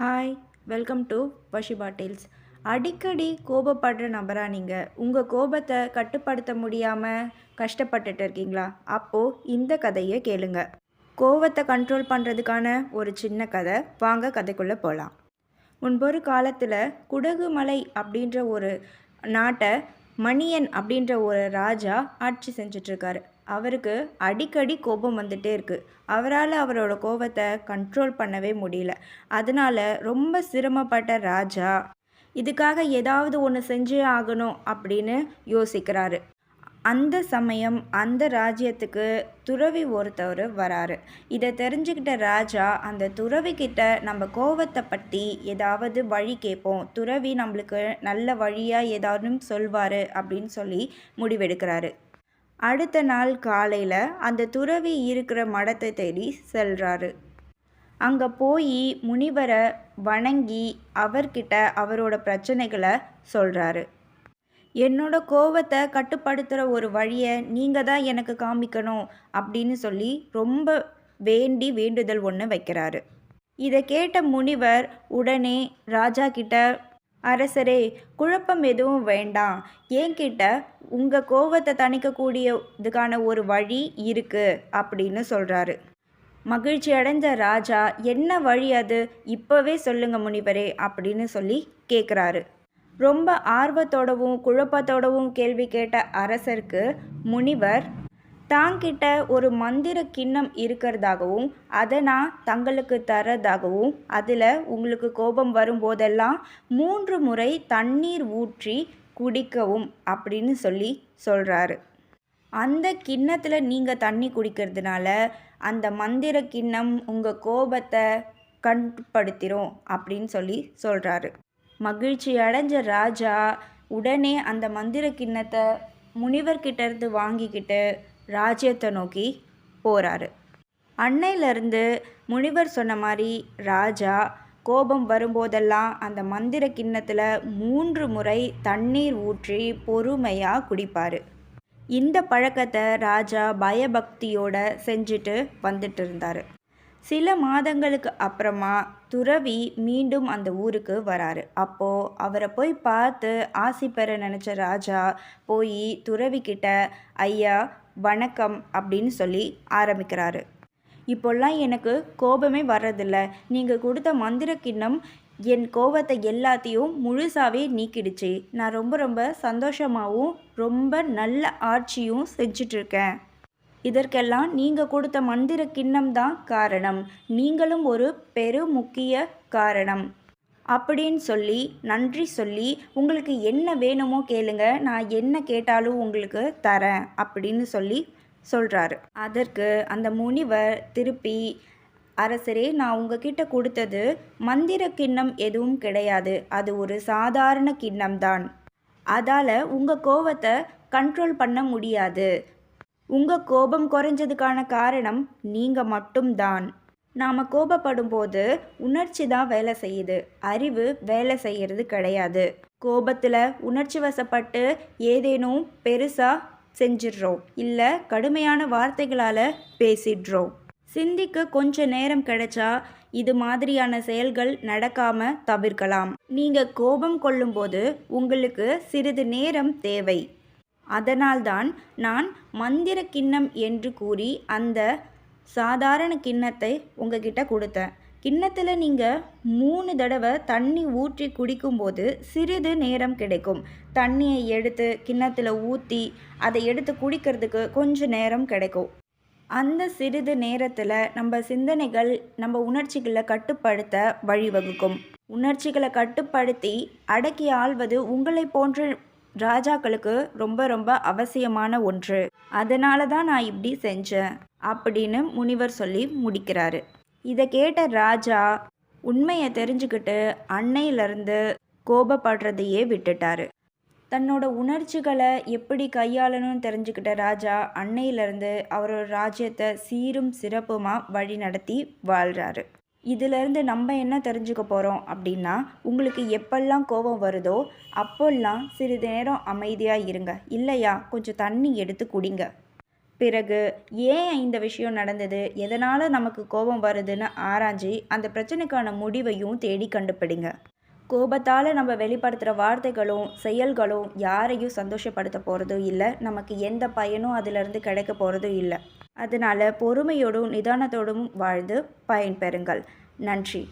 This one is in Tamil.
ஹாய் வெல்கம் டு வஷிபா பாட்டில்ஸ் அடிக்கடி கோபப்படுற நபரா நீங்கள் உங்கள் கோபத்தை கட்டுப்படுத்த முடியாமல் கஷ்டப்பட்டுட்டு இருக்கீங்களா? அப்போது இந்த கதையை கேளுங்க. கோபத்தை கண்ட்ரோல் பண்ணுறதுக்கான ஒரு சின்ன கதை. வாங்க கதைக்குள்ளே போகலாம் முன்பொரு காலத்தில் குடகுமலை அப்படின்ற ஒரு நாட்டை மணியன் அப்படின்ற ஒரு ராஜா ஆட்சி செஞ்சிட்ருக்காரு அவருக்கு அடிக்கடி கோபம் வந்துட்டே இருக்குது அவரால் அவரோட கோபத்தை கண்ட்ரோல் பண்ணவே முடியல. அதனால் ரொம்ப சிரமப்பட்ட ராஜா இதுக்காக ஏதாவது ஒன்று செஞ்சே ஆகணும் அப்படின்னு யோசிக்கிறாரு. அந்த சமயம் அந்த ராஜ்யத்துக்கு துறவி ஒருத்தவர் வராரு. இதை தெரிஞ்சுக்கிட்ட ராஜா அந்த துறவிக்கிட்ட நம்ம கோவத்தை பற்றி ஏதாவது வழி கேட்போம் துறவி நம்மளுக்கு நல்ல வழியாக ஏதாவது சொல்வார் அப்படின்னு சொல்லி முடிவெடுக்கிறாரு. அடுத்த நாள் காலையில் அந்த துறவி இருக்கிற மடத்தை தேடி செல்கிறாரு அங்கே போய் முனிவரை வணங்கி அவர்கிட்ட அவரோட பிரச்சனைகளை சொல்கிறாரு என்னோட கோவத்தை கட்டுப்படுத்துகிற ஒரு வழியை நீங்கள் தான் எனக்கு காமிக்கணும் அப்படின்னு சொல்லி ரொம்ப வேண்டி வேண்டுதல் ஒன்று வைக்கிறாரு. இதை கேட்ட முனிவர் உடனே ராஜா கிட்ட அரசரே குழப்பம் எதுவும் வேண்டாம். என்கிட்ட உங்கள் கோவத்தை தணிக்கக்கூடிய இதுக்கான ஒரு வழி இருக்குது அப்படின்னு சொல்கிறாரு மகிழ்ச்சி அடைந்த ராஜா என்ன வழி அது? இப்போவே சொல்லுங்க முனிவரே அப்படின்னு சொல்லி கேட்குறாரு ரொம்ப ஆர்வத்தோடவும் குழப்பத்தோடவும் கேள்வி கேட்ட அரசருக்கு முனிவர் தாங்கிட்ட ஒரு மந்திர கிண்ணம் இருக்கிறதாகவும் அதை நான் தங்களுக்கு தரதாகவும் அதில் உங்களுக்கு கோபம் வரும்போதெல்லாம் மூன்று முறை தண்ணீர் ஊற்றி குடிக்கவும் அப்படின்னு சொல்லி சொல்கிறாரு அந்த கிண்ணத்தில் நீங்கள் தண்ணி குடிக்கிறதுனால அந்த மந்திர கிண்ணம் உங்கள் கோபத்தை கட்டுப்படுத்திடும் அப்படின்னு சொல்லி சொல்கிறாரு மகிழ்ச்சி அடைஞ்ச ராஜா உடனே அந்த மந்திர கிண்ணத்தை முனிவர்கிட்டேருந்து வாங்கிக்கிட்டு ராஜ்யத்தை நோக்கி போகிறாரு அன்னையிலேருந்து முனிவர் சொன்ன மாதிரி ராஜா கோபம் வரும்போதெல்லாம் அந்த மந்திர கிண்ணத்தில் மூன்று முறை தண்ணீர் ஊற்றி பொறுமையாக குடிப்பார். இந்த பழக்கத்தை ராஜா பயபக்தியோட செஞ்சுட்டு வந்துட்டு இருந்தார். சில மாதங்களுக்கு அப்புறமா துறவி மீண்டும் அந்த ஊருக்கு வராரு. அப்போது அவரை போய் பார்த்து ஆசி பெற நினச்ச ராஜா போய் துறவிக்கிட்ட ஐயா வணக்கம் அப்படின்னு சொல்லி ஆரம்பிக்கிறாரு. இப்போல்லாம் எனக்கு கோபமே வர்றதில்ல. நீங்கள் கொடுத்த மந்திர கிண்ணம் என் கோபத்தை எல்லாத்தையும் முழுசாகவே நீக்கிடுச்சு. நான் ரொம்ப ரொம்ப சந்தோஷமாகவும் ரொம்ப நல்ல ஆட்சியும் செஞ்சிட்ருக்கேன் இதற்கெல்லாம் நீங்கள் கொடுத்த மந்திர கிண்ணம் தான் காரணம். நீங்களும் ஒரு பெரு முக்கிய காரணம். அப்படின்னு சொல்லி நன்றி சொல்லி உங்களுக்கு என்ன வேணுமோ கேளுங்க. நான் என்ன கேட்டாலும் உங்களுக்கு தரேன். அப்படின்னு சொல்லி சொல்கிறாரு அதற்கு அந்த முனிவர் திருப்பி அரசரே நான் உங்ககிட்ட கொடுத்தது மந்திர கிண்ணம் எதுவும் கிடையாது. அது ஒரு சாதாரண கிண்ணம் தான். அதால் உங்கள் கோவத்தை கண்ட்ரோல் பண்ண முடியாது. உங்கள் கோபம் குறைஞ்சதுக்கான காரணம் நீங்கள் மட்டும்தான். நாம் கோபப்படும் போது உணர்ச்சி தான் வேலை செய்யுது. அறிவு வேலை செய்கிறது கிடையாது. கோபத்தில் உணர்ச்சி வசப்பட்டு ஏதேனும் பெருசாக செஞ்சிடுறோம். இல்லை கடுமையான வார்த்தைகளால் பேசிடுறோம். சிந்திக்க கொஞ்ச நேரம் கிடைச்சா இது மாதிரியான செயல்கள் நடக்காம தவிர்க்கலாம். நீங்க கோபம் கொள்ளும்போது உங்களுக்கு சிறிது நேரம் தேவை. அதனால்தான் நான் மந்திர கிண்ணம் என்று கூறி அந்த சாதாரண கிண்ணத்தை உங்ககிட்ட கொடுத்தேன். கிண்ணத்தில் நீங்கள் மூணு தடவை தண்ணி ஊற்றி குடிக்கும்போது சிறிது நேரம் கிடைக்கும். தண்ணியை எடுத்து கிண்ணத்தில் ஊற்றி அதை எடுத்து குடிக்கிறதுக்கு கொஞ்சம் நேரம் கிடைக்கும். அந்த சிறிது நேரத்தில் நம்ம சிந்தனைகள் நம்ம உணர்ச்சிகளை கட்டுப்படுத்த வழிவகுக்கும். உணர்ச்சிகளை கட்டுப்படுத்தி அடக்கி ஆள்வது உங்களை போன்ற ராஜாக்களுக்கு ரொம்ப ரொம்ப அவசியமான ஒன்று. அதனால தான் நான் இப்படி செஞ்சேன் அப்படின்னு முனிவர் சொல்லி முடிக்கிறாரு. இதை கேட்ட ராஜா உண்மையை தெரிஞ்சுக்கிட்டு அன்னையிலிருந்து கோபப்படுறதையே விட்டுட்டாரு. தன்னோட உணர்ச்சிகளை எப்படி கையாளணும்னு தெரிஞ்சுக்கிட்ட ராஜா அன்னையிலிருந்து அவரோட ராஜ்யத்தை சீரும் சிறப்புமாக வழி நடத்தி வாழ்கிறாரு இதிலேருந்து நம்ம என்ன தெரிஞ்சுக்க போகிறோம் அப்படின்னா உங்களுக்கு எப்பெல்லாம் கோபம் வருதோ அப்போல்லாம் சிறிது நேரம் அமைதியாக இருங்க. இல்லையா? கொஞ்சம் தண்ணி எடுத்து குடிங்க. பிறகு ஏன் இந்த விஷயம் நடந்தது? எதனால் நமக்கு கோபம் வருதுன்னு ஆராய்ஞ்சி அந்த பிரச்சனைக்கான முடிவையும் தேடி கண்டுபிடிங்க. கோபத்தால் நம்ம வெளிப்படுத்துகிற வார்த்தைகளும் செயல்களும் யாரையும் சந்தோஷப்படுத்த போகிறதும் இல்லை. நமக்கு எந்த பயனும் அதிலிருந்து கிடைக்க போகிறதும் இல்லை. அதனால் பொறுமையோடும் நிதானத்தோடும் வாழ்ந்து பயன்பெறுங்கள். நன்றி.